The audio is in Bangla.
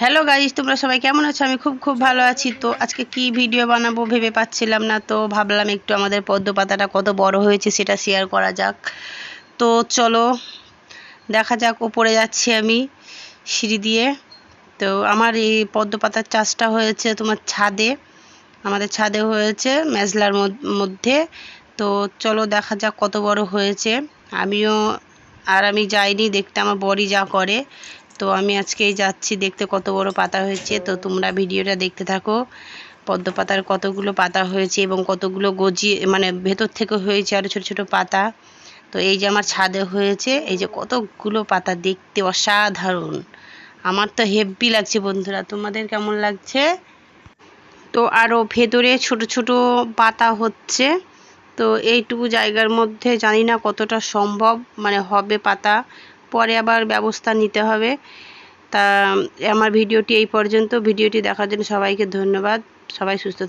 হ্যালো গাইজ তোমরা সবাই কেমন আছো? আমি খুব খুব ভালো আছি। তো আজকে কি ভিডিও বানাবো ভেবে পাচ্ছিলাম না, তো ভাবলাম একটু আমাদের পদ্ম পাতাটা কত বড় হয়েছে সেটা শেয়ার করা যাক। তো চলো, দেখা যাক ওপরে যাচ্ছি আমি সিঁড়ি দিয়ে। তো আমার এই পদ্ম পাতার চাষটা হয়েছে তোমার ছাদে। আমাদের ছাদে হয়েছে মেজলার মধ্যে। তো চলো, দেখা যাক কত বড় হয়েছে। আমিও, আর আমি যাইনি, দেখতে আমার বড়ি যা করে। তো আমি আজকেই যাচ্ছি দেখতে কত বড় পাতা হয়েছে। তো তোমরা ভিডিওটা দেখতে থাকো। পদ্ম পাতার কতগুলো পাতা হয়েছে এবং কতগুলো গজিয়ে মানে ভেতর থেকে হয়েছে আরও ছোটো ছোটো পাতা। তো এই যে আমার ছাদে হয়েছে, এই যে কতগুলো পাতা দেখতে অসাধারণ। আমার তো হেভি লাগছে বন্ধুরা, তোমাদের কেমন লাগছে? তো আরও ভেতরে ছোট ছোট পাতা হচ্ছে। তো এইটুকু জায়গার মধ্যে জানি না কতটা সম্ভব মানে হবে পাতা। পরে আবার ব্যবস্থা নিতে হবে। তা, আমার ভিডিওটি এই পর্যন্ত। ভিডিওটি দেখার জন্য সবাইকে ধন্যবাদ। সবাই সুস্থ